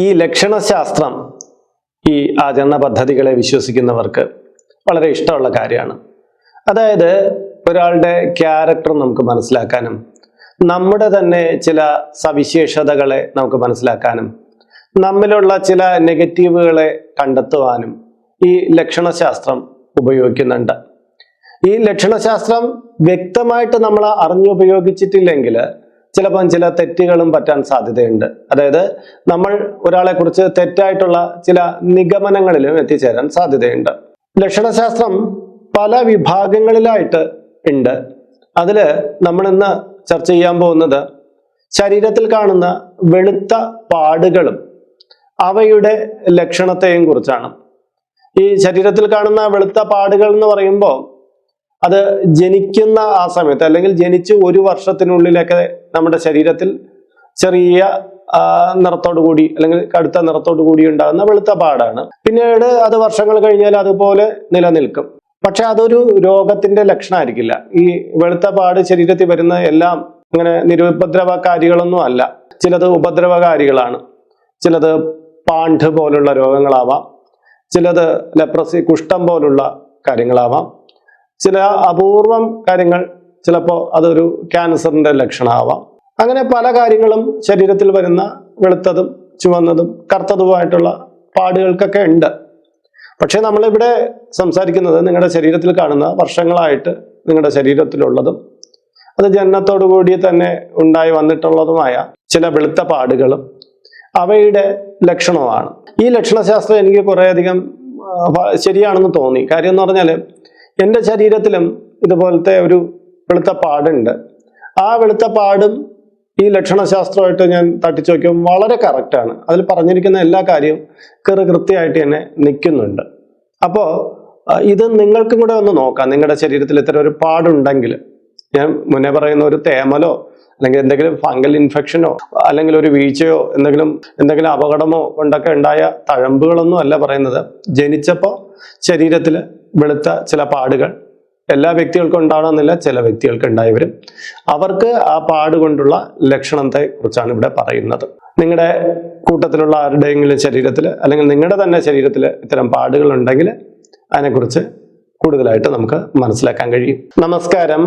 ഈ ലക്ഷണശാസ്ത്രം ഈ ആചരണ പദ്ധതികളെ വിശ്വസിക്കുന്നവർക്ക് വളരെ ഇഷ്ടമുള്ള കാര്യമാണ്. അതായത് ഒരാളുടെ ക്യാരക്ടർ നമുക്ക് മനസ്സിലാക്കാനും നമ്മുടെ തന്നെ ചില സവിശേഷതകളെ നമുക്ക് മനസ്സിലാക്കാനും നമ്മിലുള്ള ചില നെഗറ്റീവുകളെ കണ്ടെത്തുവാനും ഈ ലക്ഷണശാസ്ത്രം ഉപയോഗിക്കുന്നുണ്ട്. ഈ ലക്ഷണശാസ്ത്രം വ്യക്തമായിട്ട് നമ്മൾ അറിഞ്ഞുപയോഗിച്ചിട്ടില്ലെങ്കിൽ ചിലപ്പം ചില തെറ്റുകളും പറ്റാൻ സാധ്യതയുണ്ട്. അതായത് നമ്മൾ ഒരാളെ കുറിച്ച് തെറ്റായിട്ടുള്ള ചില നിഗമനങ്ങളിലും എത്തിച്ചേരാൻ സാധ്യതയുണ്ട്. ലക്ഷണശാസ്ത്രം പല വിഭാഗങ്ങളിലായിട്ട് ഉണ്ട്. അതിൽ നമ്മൾ ഇന്ന് ചർച്ച ചെയ്യാൻ പോകുന്നത് ശരീരത്തിൽ കാണുന്ന വെളുത്ത പാടുകളും അവയുടെ ലക്ഷണത്തെയും കുറിച്ചാണ്. ഈ ശരീരത്തിൽ കാണുന്ന വെളുത്ത പാടുകൾ എന്ന് പറയുമ്പോൾ അത് ജനിക്കുന്ന ആ സമയത്ത് അല്ലെങ്കിൽ ജനിച്ച് ഒരു വർഷത്തിനുള്ളിലൊക്കെ നമ്മുടെ ശരീരത്തിൽ ചെറിയ നിറത്തോടു കൂടി അല്ലെങ്കിൽ കടുത്ത നിറത്തോടു കൂടി ഉണ്ടാകുന്ന വെളുത്ത പാടാണ്. പിന്നീട് അത് വർഷങ്ങൾ കഴിഞ്ഞാൽ അതുപോലെ നിലനിൽക്കും. പക്ഷെ അതൊരു രോഗത്തിന്റെ ലക്ഷണമായിരിക്കില്ല. ഈ വെളുത്ത പാട് ശരീരത്തിൽ വരുന്ന എല്ലാം അങ്ങനെ നിരുപദ്രവകാരികളൊന്നും അല്ല. ചിലത് ഉപദ്രവകാരികളാണ്. ചിലത് പാണ്ഡ് പോലുള്ള രോഗങ്ങളാവാം. ചിലത് ലെപ്രസി കുഷ്ഠം പോലുള്ള കാര്യങ്ങളാവാം. ചില അപൂർവം കാര്യങ്ങൾ ചിലപ്പോൾ അതൊരു ക്യാൻസറിന്റെ ലക്ഷണമാവാം. അങ്ങനെ പല കാര്യങ്ങളും ശരീരത്തിൽ വരുന്ന വെളുത്തതും ചുവന്നതും കറുത്തതുമായിട്ടുള്ള പാടുകൾക്കൊക്കെ ഉണ്ട്. പക്ഷെ നമ്മളിവിടെ സംസാരിക്കുന്നത് നിങ്ങളുടെ ശരീരത്തിൽ കാണുന്ന വർഷങ്ങളായിട്ട് നിങ്ങളുടെ ശരീരത്തിലുള്ളതും അത് ജനനത്തോടു കൂടി തന്നെ ഉണ്ടായി വന്നിട്ടുള്ളതുമായ ചില വെളുത്ത പാടുകളും അവയുടെ ലക്ഷണമാണ്. ഈ ലക്ഷണശാസ്ത്രം എനിക്ക് കുറേയധികം ശരിയാണെന്ന് തോന്നി. കാര്യം എന്ന് പറഞ്ഞാൽ എന്റെ ശരീരത്തിലും ഇതുപോലത്തെ ഒരു വെളുത്ത പാടുണ്ട്. ആ വെളുത്ത പാടും ഈ ലക്ഷണശാസ്ത്രമായിട്ട് ഞാൻ തട്ടിച്ചു നോക്കിയാൽ വളരെ കറക്റ്റാണ് അതിൽ പറഞ്ഞിരിക്കുന്ന എല്ലാ കാര്യവും കൃ കൃത്യമായിട്ട് തന്നെ നിൽക്കുന്നുണ്ട്. അപ്പോൾ ഇത് നിങ്ങൾക്കും കൂടെ ഒന്ന് നോക്കാം. നിങ്ങളുടെ ശരീരത്തിൽ ഇത്തരം ഒരു പാടുണ്ടെങ്കിൽ ഞാൻ മുന്നേ പറയുന്ന ഒരു തേമലോ അല്ലെങ്കിൽ എന്തെങ്കിലും ഫംഗൽ ഇൻഫെക്ഷനോ അല്ലെങ്കിൽ ഒരു വീഴ്ചയോ എന്തെങ്കിലും എന്തെങ്കിലും അപകടമോ കൊണ്ടൊക്കെ ഉണ്ടായ തഴമ്പുകളൊന്നും അല്ല പറയുന്നത്. ജനിച്ചപ്പോൾ ശരീരത്തിൽ വെളുത്ത ചില പാടുകൾ എല്ലാ വ്യക്തികൾക്കും ഉണ്ടാവണമെന്നില്ല ചില വ്യക്തികൾക്ക് ഉണ്ടായി വരും അവർക്ക് ആ പാട് കൊണ്ടുള്ള ലക്ഷണത്തെ കുറിച്ചാണ് ഇവിടെ പറയുന്നത്. നിങ്ങളുടെ കൂട്ടത്തിലുള്ള ആരുടെയെങ്കിലും ശരീരത്തിൽ അല്ലെങ്കിൽ നിങ്ങളുടെ തന്നെ ശരീരത്തിൽ ഇത്തരം പാടുകൾ ഉണ്ടെങ്കിൽ അതിനെക്കുറിച്ച് കൂടുതലായിട്ട് നമുക്ക് മനസ്സിലാക്കാൻ കഴിയും. നമസ്കാരം.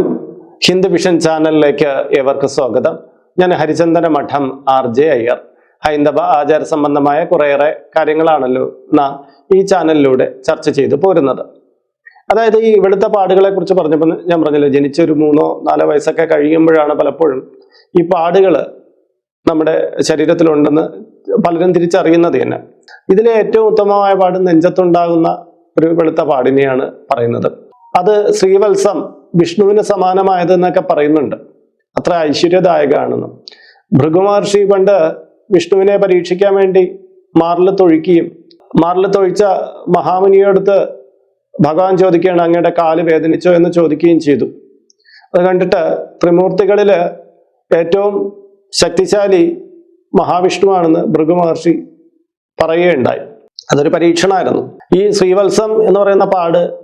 ഹിന്ദു വിഷൻ ചാനലിലേക്ക് ഏവർക്ക് സ്വാഗതം. ഞാൻ ഹരിചന്ദന മഠം ആർ ജെ അയ്യർ. ഹൈന്ദവ ആചാര സംബന്ധമായ കുറേയേറെ കാര്യങ്ങളാണല്ലോ നാം ഈ ചാനലിലൂടെ ചർച്ച ചെയ്തു പോരുന്നത്. അതായത് ഈ വെളുത്ത പാടുകളെ കുറിച്ച് പറഞ്ഞപ്പോൾ ഞാൻ പറഞ്ഞല്ലോ ജനിച്ച ഒരു മൂന്നോ നാലോ വയസ്സൊക്കെ കഴിയുമ്പോഴാണ് പലപ്പോഴും ഈ പാടുകൾ നമ്മുടെ ശരീരത്തിലുണ്ടെന്ന് പലരും തിരിച്ചറിയുന്നത് തന്നെ. ഇതിലെ ഏറ്റവും ഉത്തമമായ പാട് നെഞ്ചത്തുണ്ടാകുന്ന ഒരു വെളുത്ത പാടിനെയാണ് പറയുന്നത്. അത് ശ്രീവത്സം വിഷ്ണുവിന് സമാനമായത് എന്നൊക്കെ പറയുന്നുണ്ട്. അത്ര ഐശ്വര്യദായകമാണെന്നും ഭൃഗുമഹർഷി പണ്ട് വിഷ്ണുവിനെ പരീക്ഷിക്കാൻ വേണ്ടി മാറിൽ തൊഴിക്കുകയും മാറിൽ തൊഴിച്ച മഹാമുനിയോടുത്ത് ഭഗവാൻ ചോദിക്കുകയാണ് അങ്ങയുടെ കാൽ വേദനിച്ചോ? എന്ന് ചോദിക്കുകയും ചെയ്തു. അത് കണ്ടിട്ട് ത്രിമൂർത്തികളിൽ ഏറ്റവും ശക്തിശാലി മഹാവിഷ്ണുവാണെന്ന് ഭൃഗു മഹർഷി പറയുകയുണ്ടായി. അതൊരു പരീക്ഷണമായിരുന്നു ഈ ശ്രീവത്സം എന്ന് പറയുന്ന പാട്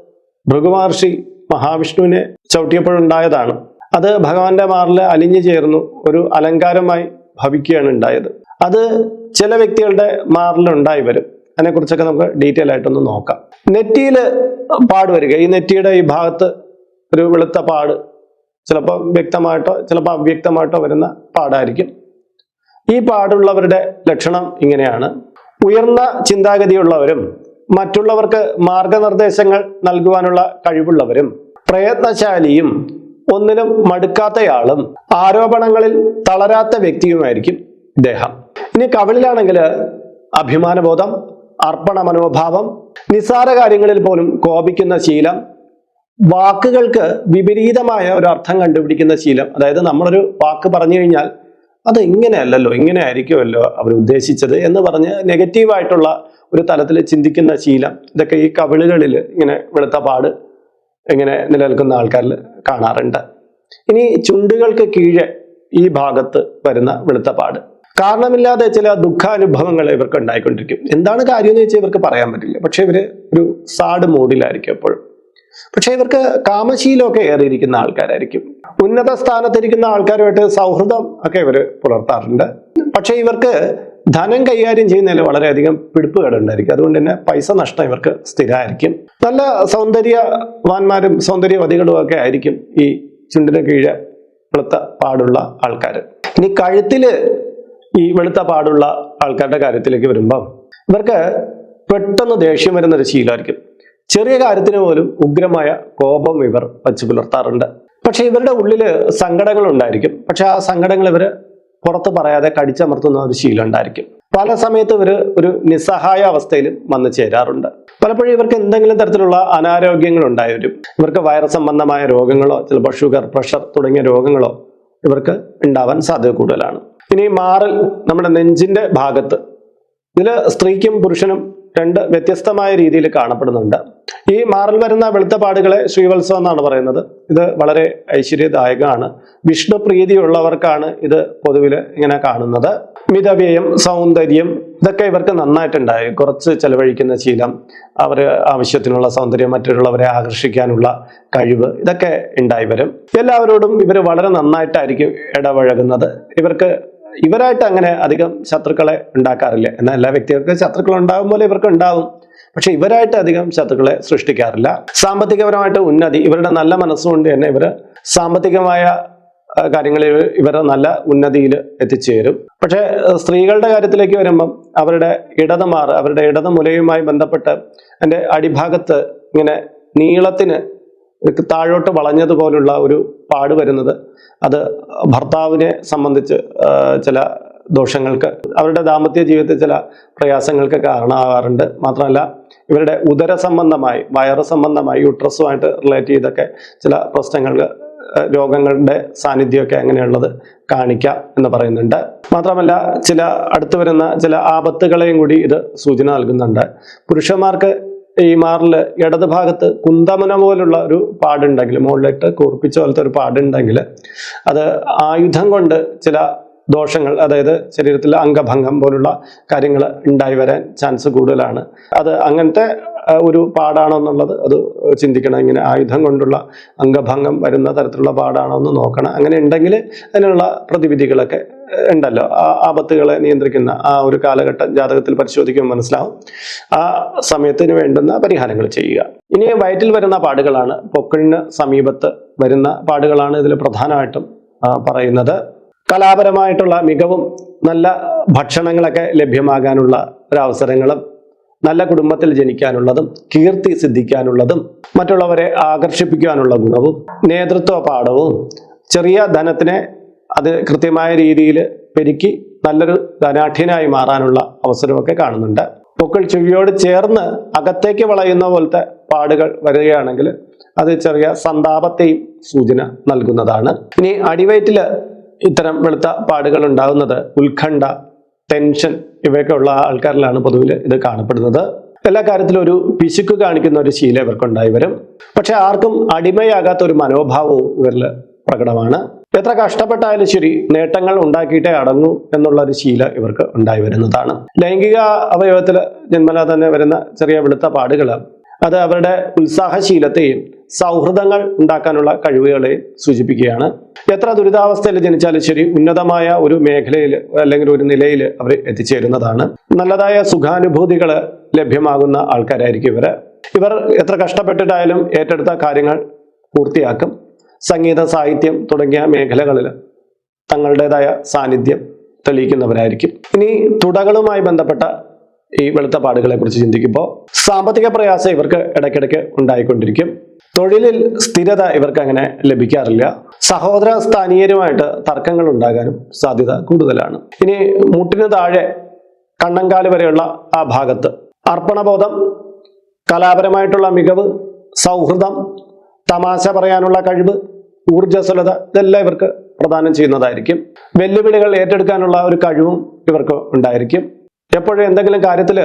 ഭൃഗു മഹർഷി മഹാവിഷ്ണുവിനെ ചവിട്ടിയപ്പോഴുണ്ടായതാണ്. അത് ഭഗവാന്റെ മാറിൽ അലിഞ്ഞു ചേർന്നു ഒരു അലങ്കാരമായി ഭവിക്കുകയാണ് ഉണ്ടായത്. അത് ചില വ്യക്തികളുടെ മാറിലുണ്ടായി വരും. അതിനെക്കുറിച്ചൊക്കെ നമുക്ക് ഡീറ്റെയിൽ ആയിട്ടൊന്ന് നോക്കാം. നെറ്റിയിൽ പാട് വരിക. ഈ നെറ്റിയുടെ ഈ ഭാഗത്ത് ഒരു വെളുത്ത പാട് ചിലപ്പോൾ വ്യക്തമായിട്ടോ ചിലപ്പോൾ അവ്യക്തമായിട്ടോ വരുന്ന പാടായിരിക്കും. ഈ പാടുള്ളവരുടെ ലക്ഷണം ഇങ്ങനെയാണ്. ഉയർന്ന ചിന്താഗതിയുള്ളവരും മറ്റുള്ളവർക്ക് മാർഗനിർദ്ദേശങ്ങൾ നൽകുവാനുള്ള കഴിവുള്ളവരും പ്രയത്നശാലിയും ഒന്നിനും മടുക്കാത്തയാളും ആരോപണങ്ങളിൽ തളരാത്ത വ്യക്തിയുമായിരിക്കും ഇദ്ദേഹം. ഇനി കവിളിലാണെങ്കിൽ അഭിമാനബോധം അർപ്പണ മനോഭാവം നിസ്സാര കാര്യങ്ങളിൽ പോലും കോപിക്കുന്ന ശീലം വാക്കുകൾക്ക് വിപരീതമായ ഒരു അർത്ഥം കണ്ടുപിടിക്കുന്ന ശീലം. അതായത് നമ്മളൊരു വാക്ക് പറഞ്ഞു കഴിഞ്ഞാൽ അത് ഇങ്ങനെയല്ലല്ലോ ഇങ്ങനെ ആയിരിക്കുമല്ലോ അവർ ഉദ്ദേശിച്ചത് എന്ന് പറഞ്ഞ് നെഗറ്റീവായിട്ടുള്ള ഒരു തലത്തിൽ ചിന്തിക്കുന്ന ശീലം. ഇതൊക്കെ ഈ കവിളുകളിൽ ഇങ്ങനെ വെളുത്ത പാട് ഇങ്ങനെ നിലനിൽക്കുന്ന ആൾക്കാരിൽ കാണാറുണ്ട്. ഇനി ചുണ്ടുകൾക്ക് കീഴെ ഈ ഭാഗത്ത് വരുന്ന വെളുത്ത പാട്. കാരണമില്ലാതെ ചില ദുഃഖാനുഭവങ്ങൾ ഇവർക്ക് ഉണ്ടായിക്കൊണ്ടിരിക്കും. എന്താണ് കാര്യം എന്ന് വെച്ചാൽ ഇവർക്ക് പറയാൻ പറ്റില്ല. പക്ഷെ ഇവർ ഒരു സാഡ് മൂഡിലായിരിക്കും എപ്പോഴും. പക്ഷെ ഇവർക്ക് കാമശീലമൊക്കെ ഏറിയിരിക്കുന്ന ആൾക്കാരായിരിക്കും. ഉന്നത സ്ഥാനത്തിരിക്കുന്ന ആൾക്കാരുമായിട്ട് സൗഹൃദം ഒക്കെ ഇവർ പുലർത്താറുണ്ട്. പക്ഷേ ഇവർക്ക് ധനം കൈകാര്യം ചെയ്യുന്നതിൽ വളരെയധികം പിടിപ്പുകേടുണ്ടായിരിക്കും. അതുകൊണ്ട് തന്നെ പൈസ നഷ്ടം ഇവർക്ക് സ്ഥിരമായിരിക്കും. നല്ല സൗന്ദര്യവാന്മാരും സൗന്ദര്യവതികളും ഒക്കെ ആയിരിക്കും ഈ ചുണ്ടിന് കീഴെ വെളുത്ത പാടുള്ള ആൾക്കാർ ഇനി കഴുത്തിൽ ഈ വെളുത്ത പാടുള്ള ആൾക്കാരുടെ കാര്യത്തിലേക്ക് വരുമ്പം ഇവർക്ക് പെട്ടെന്ന് ദേഷ്യം വരുന്ന ഒരു ശീലമായിരിക്കും. ചെറിയ കാര്യത്തിന് പോലും ഉഗ്രമായ കോപം ഇവർ വച്ചു പുലർത്താറുണ്ട്. പക്ഷെ ഇവരുടെ ഉള്ളിൽ സങ്കടങ്ങൾ ഉണ്ടായിരിക്കും. പക്ഷെ ആ സങ്കടങ്ങൾ ഇവർ പുറത്ത് പറയാതെ കടിച്ചമർത്തുന്ന ഒരു ശീലം ഉണ്ടായിരിക്കും. പല സമയത്ത് ഇവർ ഒരു നിസ്സഹായ അവസ്ഥയിലും വന്നു ചേരാറുണ്ട്. പലപ്പോഴും ഇവർക്ക് എന്തെങ്കിലും തരത്തിലുള്ള അനാരോഗ്യങ്ങൾ ഉണ്ടായി വരും ഇവർക്ക് വൈറസ് സംബന്ധമായ രോഗങ്ങളോ ചിലപ്പോൾ ഷുഗർ പ്രഷർ തുടങ്ങിയ രോഗങ്ങളോ ഇവർക്ക് ഉണ്ടാവാൻ സാധ്യത കൂടുതലാണ്. ഇനി മാറൽ നമ്മുടെ നെഞ്ചിന്റെ ഭാഗത്ത്. ഇതിൽ സ്ത്രീക്കും പുരുഷനും രണ്ട് വ്യത്യസ്തമായ രീതിയിൽ കാണപ്പെടുന്നുണ്ട്. ഈ മാറൽ വരുന്ന വെളുത്ത പാടുകളെ ശ്രീവത്സവം എന്നാണ് പറയുന്നത്. ഇത് വളരെ ഐശ്വര്യദായകമാണ്. വിഷ്ണു പ്രീതിയുള്ളവർക്കാണ് ഇത് പൊതുവിൽ ഇങ്ങനെ കാണുന്നത്. മിതവ്യയം സൗന്ദര്യം ഇതൊക്കെ ഇവർക്ക് നന്നായിട്ടുണ്ടായി. കുറച്ച് ചെലവഴിക്കുന്ന ശീലം അവർ ആവശ്യത്തിനുള്ള സൗന്ദര്യം മറ്റുള്ളവരെ ആകർഷിക്കാനുള്ള കഴിവ് ഇതൊക്കെ ഉണ്ടായി വരും. എല്ലാവരോടും ഇവർ വളരെ നന്നായിട്ടായിരിക്കും ഇടപഴകുന്നത്. ഇവർക്ക് ഇവരായിട്ട് അങ്ങനെ അധികം ശത്രുക്കളെ ഉണ്ടാക്കാറില്ല. എന്നാൽ എല്ലാ വ്യക്തികൾക്കും ശത്രുക്കൾ ഉണ്ടാകും പോലെ ഇവർക്ക് ഉണ്ടാവും. പക്ഷെ ഇവരായിട്ട് അധികം ശത്രുക്കളെ സൃഷ്ടിക്കാറില്ല. സാമ്പത്തികപരമായിട്ട് ഉന്നതി ഇവരുടെ നല്ല മനസ്സുകൊണ്ട് തന്നെ ഇവർ സാമ്പത്തികമായ കാര്യങ്ങളിൽ ഇവർ നല്ല ഉന്നതിയിൽ എത്തിച്ചേരും. പക്ഷേ സ്ത്രീകളുടെ കാര്യത്തിലേക്ക് വരുമ്പം അവരുടെ ഇടതുമാർ അവരുടെ ഇടതുമുലയുമായി ബന്ധപ്പെട്ട് എന്റെ അടിഭാഗത്ത് ഇങ്ങനെ നീളത്തിന് താഴോട്ട് വളഞ്ഞതുപോലുള്ള ഒരു പാട് വരുന്നത്. അത് ഭർത്താവിനെ സംബന്ധിച്ച് ചില ദോഷങ്ങൾക്ക് അവരുടെ ദാമ്പത്യ ജീവിതത്തിൽ ചില പ്രയാസങ്ങൾക്ക് കാരണമാകാറുണ്ട്. മാത്രമല്ല ഇവരുടെ ഉദര സംബന്ധമായി വയറ് സംബന്ധമായി യുട്രസുമായിട്ട് റിലേറ്റ് ചെയ്തൊക്കെ ചില പ്രശ്നങ്ങൾക്ക് ആ, രോഗങ്ങളുടെ സാന്നിധ്യമൊക്കെ അങ്ങനെയുള്ളത് കാണിക്കാം എന്ന് പറയുന്നുണ്ട്. മാത്രമല്ല ചില അടുത്തു വരുന്ന ചില ആപത്തുകളെയും കൂടി ഇത് സൂചന നൽകുന്നുണ്ട്. പുരുഷന്മാർക്ക് ഈ മാറിൽ ഇടത് ഭാഗത്ത് കുന്തമന പോലുള്ള ഒരു പാടുണ്ടെങ്കിൽ മുകളിലിട്ട് കൂർപ്പിച്ച പോലത്തെ ഒരു പാടുണ്ടെങ്കിൽ അത് ആയുധം കൊണ്ട് ചില ദോഷങ്ങൾ അതായത് ശരീരത്തിൽ അംഗഭംഗം പോലുള്ള കാര്യങ്ങൾ ഉണ്ടായി വരാൻ ചാൻസ് കൂടുതലാണ്. അത് അങ്ങനത്തെ ഒരു പാടാണോ എന്നുള്ളത് അത് ചിന്തിക്കണം. ഇങ്ങനെ ആയുധം കൊണ്ടുള്ള അംഗഭംഗം വരുന്ന തരത്തിലുള്ള പാടാണോ എന്ന് നോക്കണം. അങ്ങനെ ഉണ്ടെങ്കിൽ അതിനുള്ള പ്രതിവിധികളൊക്കെ ഉണ്ടല്ലോ. ആ ആപത്തുകളെ നിയന്ത്രിക്കുന്ന ആ ഒരു കാലഘട്ടം ജാതകത്തിൽ പരിശോധിക്കുമ്പോൾ മനസ്സിലാവും. ആ സമയത്തിന് വേണ്ടുന്ന പരിഹാരങ്ങൾ ചെയ്യുക. ഇനി വയറ്റിൽ വരുന്ന പാടുകളാണ്. പൊക്കിളിന് സമീപത്ത് വരുന്ന പാടുകളാണ് ഇതിൽ പ്രധാനമായിട്ടും പറയുന്നത്. കലാപരമായിട്ടുള്ള മികവും നല്ല ഭക്ഷണങ്ങളൊക്കെ ലഭ്യമാകാനുള്ള ഒരവസരങ്ങളും നല്ല കുടുംബത്തിൽ ജനിക്കാനുള്ളതും കീർത്തി സിദ്ധിക്കാനുള്ളതും മറ്റുള്ളവരെ ആകർഷിപ്പിക്കാനുള്ള ഗുണവും നേതൃത്വ പാഠവും ചെറിയ ധനത്തിനെ അത് കൃത്യമായ രീതിയിൽ പെരുക്കി നല്ലൊരു ധനാഠ്യനായി മാറാനുള്ള അവസരമൊക്കെ കാണുന്നുണ്ട്. പൊക്കിൾ ചെവിയോട് ചേർന്ന് അകത്തേക്ക് വളയുന്ന പോലത്തെ പാടുകൾ വരികയാണെങ്കിൽ അത് ചെറിയ സന്താപത്തെയും സൂചന നൽകുന്നതാണ്. ഇനി അടിവയറ്റിൽ ഇത്തരം വെളുത്ത പാടുകൾ ഉണ്ടാകുന്നത് ഉത്കണ്ഠ ടെൻഷൻ ഇവയൊക്കെ ഉള്ള ആൾക്കാരിലാണ് പൊതുവിൽ ഇത് കാണപ്പെടുന്നത്. എല്ലാ കാര്യത്തിലും ഒരു പിശുക്ക് കാണിക്കുന്ന ഒരു ശീലം ഇവർക്കുണ്ടായി വരും. പക്ഷെ ആർക്കും അടിമയാകാത്ത ഒരു മനോഭാവവും ഇവരിൽ പ്രകടമാണ്. എത്ര കഷ്ടപ്പെട്ടായാലും ശരി നേട്ടങ്ങൾ ഉണ്ടാക്കിയിട്ടേ അടങ്ങൂ എന്നുള്ള ഒരു ശീല ഇവർക്ക് ഉണ്ടായി വരുന്നതാണ്. ലൈംഗിക അവയവത്തിൽ ജന്മല തന്നെ വരുന്ന ചെറിയ വെളുത്ത പാടുകൾ അത് അവരുടെ ഉത്സാഹശീലത്തെയും സൗഹൃദങ്ങൾ ഉണ്ടാക്കാനുള്ള കഴിവുകളെ സൂചിപ്പിക്കുകയാണ്. എത്ര ദുരിതാവസ്ഥയിൽ ജനിച്ചാലും ശരി ഉന്നതമായ ഒരു മേഖലയിൽ അല്ലെങ്കിൽ ഒരു നിലയിൽ അവർ എത്തിച്ചേരുന്നതാണ്. നല്ലതായ സുഖാനുഭൂതികൾ ലഭ്യമാകുന്ന ആൾക്കാരായിരിക്കും ഇവർ ഇവർ എത്ര കഷ്ടപ്പെട്ടിട്ടായാലും ഏറ്റെടുത്ത കാര്യങ്ങൾ പൂർത്തിയാക്കും. സംഗീത സാഹിത്യം തുടങ്ങിയ മേഖലകളിൽ തങ്ങളുടേതായ സാന്നിധ്യം തെളിയിക്കുന്നവരായിരിക്കും. ഇനി തുടകളുമായി ബന്ധപ്പെട്ട ഈ വെളുത്ത പാടുകളെ കുറിച്ച് ചിന്തിക്കുമ്പോൾ സാമ്പത്തിക പ്രയാസം ഇവർക്ക് ഇടയ്ക്കിടയ്ക്ക് ഉണ്ടായിക്കൊണ്ടിരിക്കും. തൊഴിലിൽ സ്ഥിരത ഇവർക്ക് അങ്ങനെ ലഭിക്കാറില്ല. സഹോദര സ്ഥാനീയരുമായിട്ട് തർക്കങ്ങൾ ഉണ്ടാകാനും സാധ്യത കൂടുതലാണ്. ഇനി മുട്ടിന് താഴെ കണ്ണങ്കാൽ വരെയുള്ള ആ ഭാഗത്ത് അർപ്പണബോധം കലാപരമായിട്ടുള്ള മികവ് സൗഹൃദം തമാശ പറയാനുള്ള കഴിവ് ഊർജസ്വലത ഇതെല്ലാം ഇവർക്ക് പ്രദാനം ചെയ്യുന്നതായിരിക്കും. വെല്ലുവിളികൾ ഏറ്റെടുക്കാനുള്ള ഒരു കഴിവും ഇവർക്ക് ഉണ്ടായിരിക്കും. എപ്പോഴും എന്തെങ്കിലും കാര്യത്തിൽ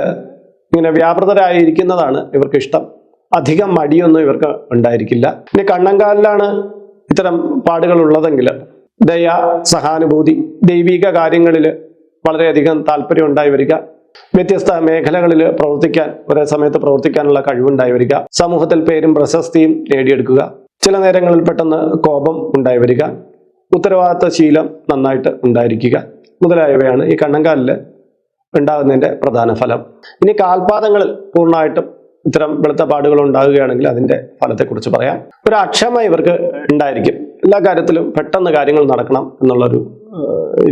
ഇങ്ങനെ വ്യാപൃതരായിരിക്കുന്നതാണ് ഇവർക്ക് ഇഷ്ടം. അധികം മടിയൊന്നും ഇവർക്ക് ഉണ്ടായിരിക്കില്ല. ഇനി കണ്ണങ്കാലിലാണ് ഇത്തരം പാടുകൾ ഉള്ളതെങ്കിൽ ദയ സഹാനുഭൂതി ദൈവിക കാര്യങ്ങളിൽ വളരെയധികം താല്പര്യം ഉണ്ടായി വരിക. വ്യത്യസ്ത മേഖലകളിൽ പ്രവർത്തിക്കാൻ ഒരേ സമയത്ത് പ്രവർത്തിക്കാനുള്ള കഴിവുണ്ടായി വരിക സമൂഹത്തിൽ പേരും പ്രശസ്തിയും നേടിയെടുക്കുക. ചില നേരങ്ങളിൽ പെട്ടെന്ന് കോപം ഉണ്ടായി വരിക ഉത്തരവാദിത്ത ശീലം നന്നായിട്ട് ഉണ്ടായിരിക്കുക മുതലായവയാണ് ഈ കണ്ണങ്കാലിൽ ഉണ്ടാകുന്നതിന്റെ പ്രധാന ഫലം. ഇനി കാൽപാദങ്ങളിൽ പൂർണമായിട്ടും ഇത്തരം വെളുത്ത പാടുകൾ ഉണ്ടാകുകയാണെങ്കിൽ അതിന്റെ ഫലത്തെക്കുറിച്ച് പറയാം. ഒരു അക്ഷമ ഇവർക്ക് ഉണ്ടായിരിക്കും. എല്ലാ കാര്യത്തിലും പെട്ടെന്ന് കാര്യങ്ങൾ നടക്കണം എന്നുള്ളൊരു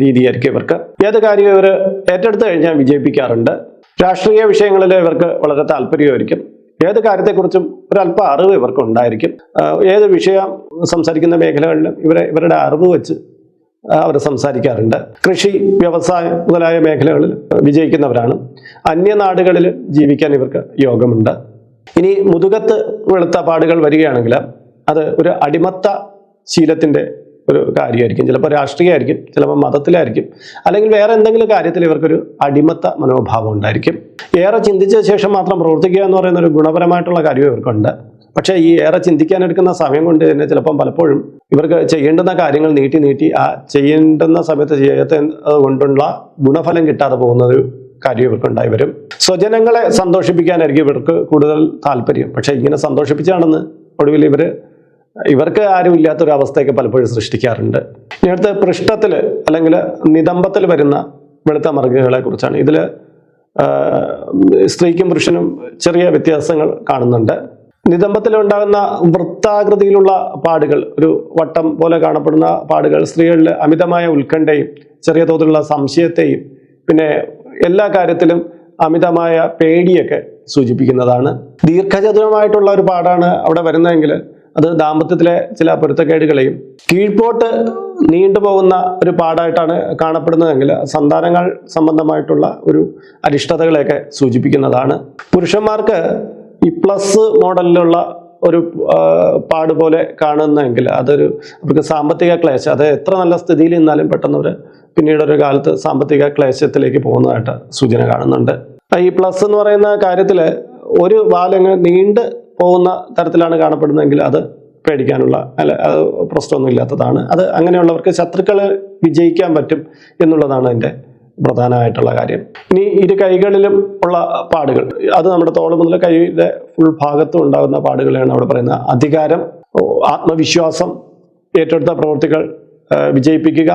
രീതിയായിരിക്കും ഇവർക്ക്. ഏത് കാര്യം ഇവർ ഏറ്റെടുത്തു കഴിഞ്ഞാൽ വിജയിപ്പിക്കാറുണ്ട്. രാഷ്ട്രീയ വിഷയങ്ങളിൽ ഇവർക്ക് വളരെ താല്പര്യമായിരിക്കും. ഏത് കാര്യത്തെക്കുറിച്ചും ഒരല്പ അറിവ് ഇവർക്ക് ഉണ്ടായിരിക്കും. ഏത് വിഷയം സംസാരിക്കുന്ന മേഖലകളിലും ഇവരെ ഇവരുടെ അറിവ് വെച്ച് അവർ സംസാരിക്കാറുണ്ട്. കൃഷി വ്യവസായം മുതലായ മേഖലകളിൽ വിജയിക്കുന്നവരാണ്. അന്യനാടുകളിൽ ജീവിക്കാൻ ഇവർക്ക് യോഗമുണ്ട്. ഇനി മുതുകത്ത് വെളുത്ത പാടുകൾ വരികയാണെങ്കിൽ അത് ഒരു അടിമത്ത ശീലത്തിന്റെ ഒരു കാര്യമായിരിക്കും. ചിലപ്പോൾ രാഷ്ട്രീയമായിരിക്കും ചിലപ്പോൾ മതത്തിലായിരിക്കും അല്ലെങ്കിൽ വേറെ എന്തെങ്കിലും കാര്യത്തിൽ ഇവർക്കൊരു അടിമത്ത മനോഭാവം ഉണ്ടായിരിക്കും. ഏറെ ചിന്തിച്ച ശേഷം മാത്രം പ്രവർത്തിക്കുക എന്ന് പറയുന്ന ഒരു ഗുണപരമായിട്ടുള്ള കാര്യം ഇവർക്കുണ്ട്. പക്ഷേ ഈ ഏറെ ചിന്തിക്കാനെടുക്കുന്ന സമയം കൊണ്ട് തന്നെ ചിലപ്പം പലപ്പോഴും ഇവർക്ക് ചെയ്യേണ്ടുന്ന കാര്യങ്ങൾ നീട്ടി നീട്ടി ആ ചെയ്യേണ്ടുന്ന സമയത്ത് ചെയ്യാത്ത കൊണ്ടുള്ള ഗുണഫലം കിട്ടാതെ പോകുന്ന ഒരു കാര്യം ഇവർക്ക് ഉണ്ടായിവരും സ്വജനങ്ങളെ സന്തോഷിപ്പിക്കാനായിരിക്കും ഇവർക്ക് കൂടുതൽ താല്പര്യം. പക്ഷേ ഇങ്ങനെ സന്തോഷിപ്പിച്ചാണെന്ന് ഒടുവിൽ ഇവർ ഇവർക്ക് ആരും ഇല്ലാത്തൊരു അവസ്ഥയൊക്കെ പലപ്പോഴും സൃഷ്ടിക്കാറുണ്ട്. ഇനി അടുത്ത് പൃഷ്ഠത്തിൽ അല്ലെങ്കിൽ നിതംബത്തിൽ വരുന്ന വെളുത്ത മറുകുകളെ കുറിച്ചാണ്. ഇതിൽ സ്ത്രീക്കും പുരുഷനും ചെറിയ വ്യത്യാസങ്ങൾ കാണുന്നുണ്ട്. നിതംബത്തിൽ ഉണ്ടാകുന്ന വൃത്താകൃതിയിലുള്ള പാടുകൾ ഒരു വട്ടം പോലെ കാണപ്പെടുന്ന പാടുകൾ സ്ത്രീകളിൽ അമിതമായ ഉത്കണ്ഠയും ചെറിയ തോതിലുള്ള സംശയത്തെയും പിന്നെ എല്ലാ കാര്യത്തിലും അമിതമായ പേടിയൊക്കെ സൂചിപ്പിക്കുന്നതാണ്. ദീർഘചതുരമായിട്ടുള്ള ഒരു പാടാണ് അവിടെ വരുന്നതെങ്കിൽ അത് ദാമ്പത്യത്തിലെ ചില പൊരുത്തക്കേടുകളെയും കീഴ്പോട്ട് നീണ്ടുപോകുന്ന ഒരു പാടായിട്ടാണ് കാണപ്പെടുന്നതെങ്കിൽ സന്താനങ്ങൾ സംബന്ധമായിട്ടുള്ള ഒരു അരിഷ്ടതകളെയൊക്കെ സൂചിപ്പിക്കുന്നതാണ്. പുരുഷന്മാർക്ക് ഈ പ്ലസ് മോഡലിലുള്ള ഒരു പാട് പോലെ കാണുന്നെങ്കിൽ അതൊരു അവർക്ക് സാമ്പത്തിക ക്ലേശം അത് എത്ര നല്ല സ്ഥിതിയിൽ നിന്നാലും പെട്ടെന്ന് അവർ പിന്നീട് ഒരു കാലത്ത് സാമ്പത്തിക ക്ലേശത്തിലേക്ക് പോകുന്നതായിട്ട് സൂചന കാണുന്നുണ്ട്. ഈ പ്ലസ് എന്ന് പറയുന്ന കാര്യത്തിൽ ഒരു വാലങ്ങ് നീണ്ട് പോകുന്ന തരത്തിലാണ് കാണപ്പെടുന്നതെങ്കിൽ അത് പേടിക്കാനുള്ള അല്ല അത് പ്രശ്നമൊന്നും ഇല്ലാത്തതാണ്. അത് അങ്ങനെയുള്ളവർക്ക് ശത്രുക്കൾ വിജയിക്കാൻ പറ്റും എന്നുള്ളതാണ് അതിന്റെ പ്രധാനമായിട്ടുള്ള കാര്യം. ഇനി ഇരു കൈകളിലും ഉള്ള പാടുകൾ. അത് നമ്മുടെ തോൾ മുതൽ കൈയുടെ ഫുൾ ഭാഗത്തും ഉണ്ടാകുന്ന പാടുകളെയാണ് അവിടെ പറയുന്നത്. അധികാരം ആത്മവിശ്വാസം ഏറ്റെടുത്ത പ്രവർത്തികൾ വിജയിപ്പിക്കുക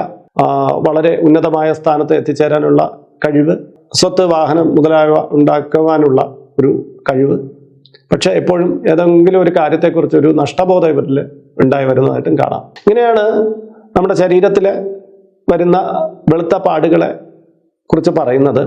വളരെ ഉന്നതമായ സ്ഥാനത്ത് എത്തിച്ചേരാനുള്ള കഴിവ് സ്വത്ത് വാഹനം മുതലായവ ഉണ്ടാക്കുവാനുള്ള ഒരു കഴിവ് പക്ഷെ എപ്പോഴും ഏതെങ്കിലും ഒരു കാര്യത്തെക്കുറിച്ച് ഒരു നഷ്ടബോധം ഇവരിൽ ഉണ്ടായി വരുന്നതായിട്ടും കാണാം. ഇങ്ങനെയാണ് നമ്മുടെ ശരീരത്തിൽ വരുന്ന വെളുത്ത പാടുകളെ കുറിച്ച് പറയുന്നത്.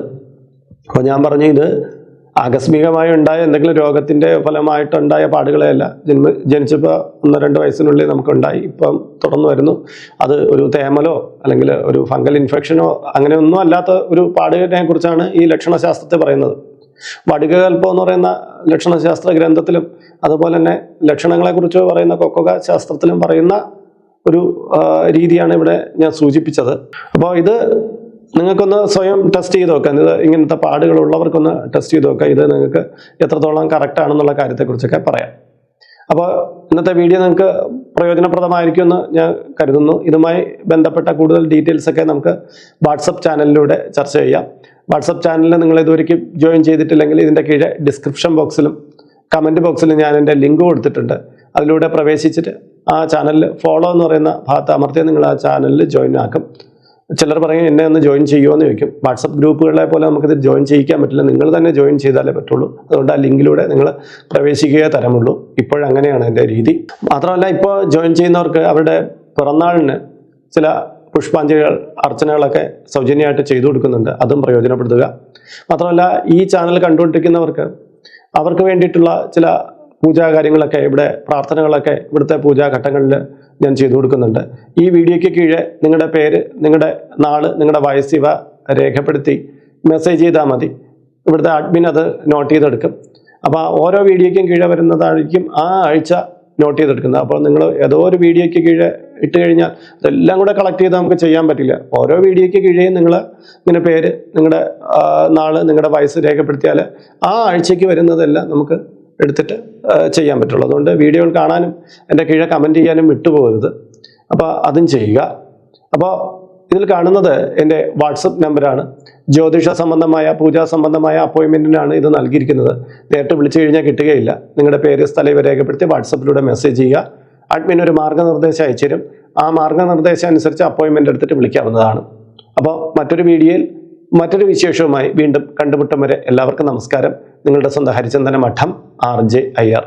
അപ്പോൾ ഞാൻ പറഞ്ഞു ഇത് ആകസ്മികമായി ഉണ്ടായ എന്തെങ്കിലും രോഗത്തിന്റെ ഫലമായിട്ടുണ്ടായ പാടുകളെയല്ല. ജന്മ ജനിച്ചപ്പോൾ ഒന്ന് രണ്ട് വയസ്സിനുള്ളിൽ നമുക്കുണ്ടായി. ഇപ്പം തുടർന്ന് വരുന്നു. അത് ഒരു തേമലോ അല്ലെങ്കിൽ ഒരു ഫംഗൽ ഇൻഫെക്ഷനോ അങ്ങനെയൊന്നും അല്ലാത്ത ഒരു പാടുകളെ കുറിച്ചാണ് ഈ ലക്ഷണശാസ്ത്രത്തെ പറയുന്നത്. വടുകകൽപ്പം എന്ന് പറയുന്ന ലക്ഷണശാസ്ത്ര ഗ്രന്ഥത്തിലും അതുപോലെ തന്നെ ലക്ഷണങ്ങളെക്കുറിച്ച് പറയുന്ന കൊക്കക ശാസ്ത്രത്തിലും പറയുന്ന ഒരു രീതിയാണ് ഇവിടെ ഞാൻ സൂചിപ്പിച്ചത്. അപ്പോൾ ഇത് നിങ്ങൾക്കൊന്ന് സ്വയം ടെസ്റ്റ് ചെയ്ത് നോക്കാം. ഇത് ഇങ്ങനത്തെ പാടുകളുള്ളവർക്കൊന്ന് ടെസ്റ്റ് ചെയ്ത് നോക്കാം. ഇത് നിങ്ങൾക്ക് എത്രത്തോളം കറക്റ്റ് ആണെന്നുള്ള കാര്യത്തെക്കുറിച്ചൊക്കെ പറയാം. അപ്പോൾ ഇന്നത്തെ വീഡിയോ നിങ്ങൾക്ക് പ്രയോജനപ്രദമായിരിക്കുമെന്ന് ഞാൻ കരുതുന്നു. ഇതുമായി ബന്ധപ്പെട്ട കൂടുതൽ ഡീറ്റെയിൽസ് ഒക്കെ നമുക്ക് വാട്സപ്പ് ചാനലിലൂടെ ചർച്ച ചെയ്യാം. വാട്സപ്പ് ചാനലിൽ നിങ്ങൾ ഇതുവരെയ്ക്കും ജോയിൻ ചെയ്തിട്ടില്ലെങ്കിൽ ഇതിന്റെ കീഴെ ഡിസ്ക്രിപ്ഷൻ ബോക്സിലും കമന്റ് ബോക്സിലും ഞാൻ എന്റെ ലിങ്ക് കൊടുത്തിട്ടുണ്ട്. അതിലൂടെ പ്രവേശിച്ചിട്ട് ആ ചാനലിൽ ഫോളോ എന്ന് പറയുന്ന ഭാഗത്ത് അമർത്തിയാൽ നിങ്ങൾ ആ ചാനലിൽ ജോയിൻ ആക്കും. ചിലർ പറയും എന്നെ ഒന്ന് ജോയിൻ ചെയ്യുമോ ചോദിക്കും. വാട്സപ്പ് ഗ്രൂപ്പുകളെ പോലെ നമുക്കിത് ജോയിൻ ചെയ്യിക്കാൻ പറ്റില്ല. നിങ്ങൾ തന്നെ ജോയിൻ ചെയ്താലേ പറ്റുള്ളൂ. അതുകൊണ്ട് ആ ലിങ്കിലൂടെ നിങ്ങൾ പ്രവേശിക്കുകയേ തരമുള്ളൂ. ഇപ്പോഴങ്ങനെയാണ് എന്റെ രീതി. മാത്രമല്ല ഇപ്പോൾ ജോയിൻ ചെയ്യുന്നവർക്ക് അവരുടെ പിറന്നാളിന് ചില പുഷ്പാഞ്ജലികൾ അർച്ചനകളൊക്കെ സൗജന്യമായിട്ട് ചെയ്തു കൊടുക്കുന്നുണ്ട്. അതും പ്രയോജനപ്പെടുത്തുക. മാത്രമല്ല ഈ ചാനൽ കണ്ടുകൊണ്ടിരിക്കുന്നവർക്ക് അവർക്ക് വേണ്ടിയിട്ടുള്ള ചില പൂജാ കാര്യങ്ങളൊക്കെ ഇവിടെ പ്രാർത്ഥനകളൊക്കെ ഇവിടുത്തെ പൂജാ ഘട്ടങ്ങളിൽ ഞാൻ ചെയ്തു കൊടുക്കുന്നുണ്ട്. ഈ വീഡിയോയ്ക്ക് കീഴെ നിങ്ങളുടെ പേര് നിങ്ങളുടെ നാൾ നിങ്ങളുടെ വയസ്സ് ഇവ രേഖപ്പെടുത്തി മെസ്സേജ് ചെയ്താൽ മതി. ഇവിടുത്തെ അഡ്മിൻ അത് നോട്ട് ചെയ്തെടുക്കും. അപ്പോൾ ഓരോ വീഡിയോയ്ക്കും കീഴെ വരുന്നതായിരിക്കും ആ ആഴ്ച നോട്ട് ചെയ്തെടുക്കുന്നത്. അപ്പോൾ നിങ്ങൾ ഏതോ ഒരു വീഡിയോയ്ക്ക് കീഴെ ഇട്ട് കഴിഞ്ഞാൽ അതെല്ലാം കൂടെ കളക്ട് ചെയ്ത് നമുക്ക് ചെയ്യാൻ പറ്റില്ല. ഓരോ വീഡിയോയ്ക്ക് കീഴേയും നിങ്ങൾ ഇങ്ങനെ പേര് നിങ്ങളുടെ നാൾ നിങ്ങളുടെ വയസ്സ് രേഖപ്പെടുത്തിയാൽ ആ ആഴ്ചയ്ക്ക് വരുന്നതെല്ലാം നമുക്ക് എടുത്തിട്ട് ചെയ്യാൻ പറ്റുള്ളൂ. അതുകൊണ്ട് വീഡിയോ കാണാനും എന്റെ കീഴെ കമന്റ് ചെയ്യാനും വിട്ടുപോകരുത്. അപ്പോൾ അതും ചെയ്യുക. അപ്പോൾ ഇതിൽ കാണുന്നത് എന്റെ വാട്സപ്പ് നമ്പറാണ്. ജ്യോതിഷ സംബന്ധമായ പൂജാ സംബന്ധമായ അപ്പോയിൻമെന്റിനാണ് ഇത് നൽകിയിരിക്കുന്നത്. നേരിട്ട് വിളിച്ചു കഴിഞ്ഞാൽ കിട്ടുകയില്ല. നിങ്ങളുടെ പേര് സ്ഥലം രേഖപ്പെടുത്തി വാട്സപ്പിലൂടെ മെസ്സേജ് ചെയ്യുക. അഡ്മിൻ ഒരു മാർഗനിർദ്ദേശം അയച്ചുതരും. ആ മാർഗനിർദ്ദേശം അനുസരിച്ച് അപ്പോയിൻമെന്റ് എടുത്തിട്ട് വിളിക്കാവുന്നതാണ്. അപ്പോൾ മറ്റൊരു വീഡിയോയിൽ മറ്റൊരു വിശേഷവുമായി വീണ്ടും കണ്ടുമുട്ടും വരെ എല്ലാവർക്കും നമസ്കാരം. നിങ്ങളുടെ സ്വന്തം ഹരിചന്ദന മഠം ആർ ജെ അയ്യർ